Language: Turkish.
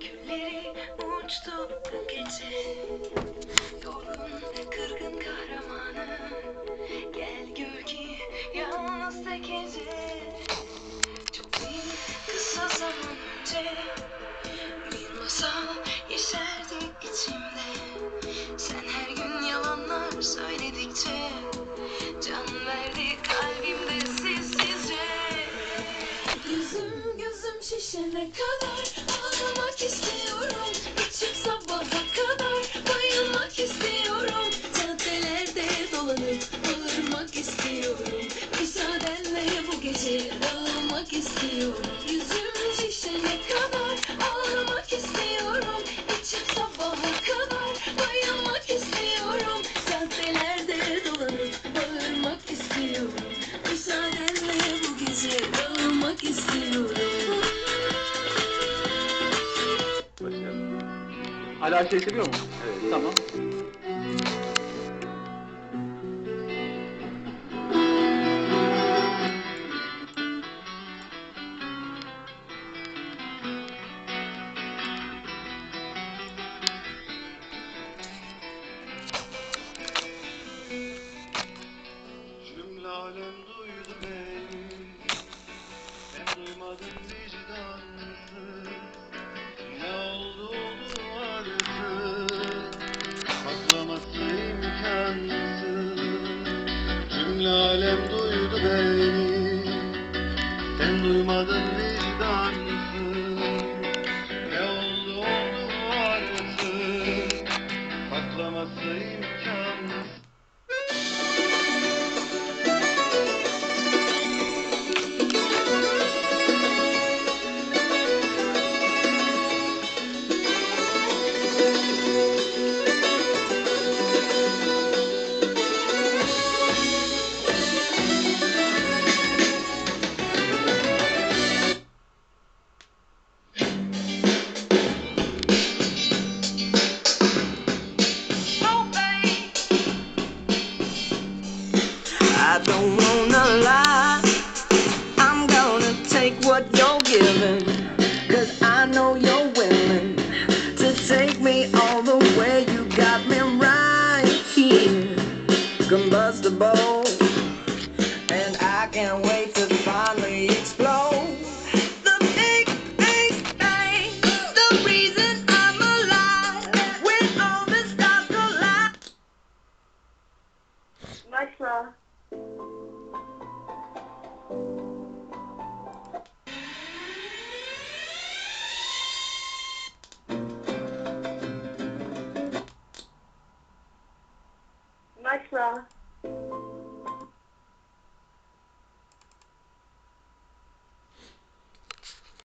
Külleri uçtu gece. Yorgun kırgın istiyorum. Sabaha kadar bayılmak istiyorum. Caddelerde dolanıp bağırmak istiyorum. Müsaadenle bu gece dağılmak istiyorum. Yüzüm şişene kadar ağlamak istiyorum. İçim sabaha kadar bayılmak istiyorum. Caddelerde dolanıp bağırmak istiyorum. Müsaadenle bu gece dağılmak istiyorum Hala şey seviyor mu? Evet. Tamam. summer flame comes. What you're giving. Cause I know you're willing to take me all the way. You got me right here, combustible. And I can't wait to finally explode. The big, much, Laura.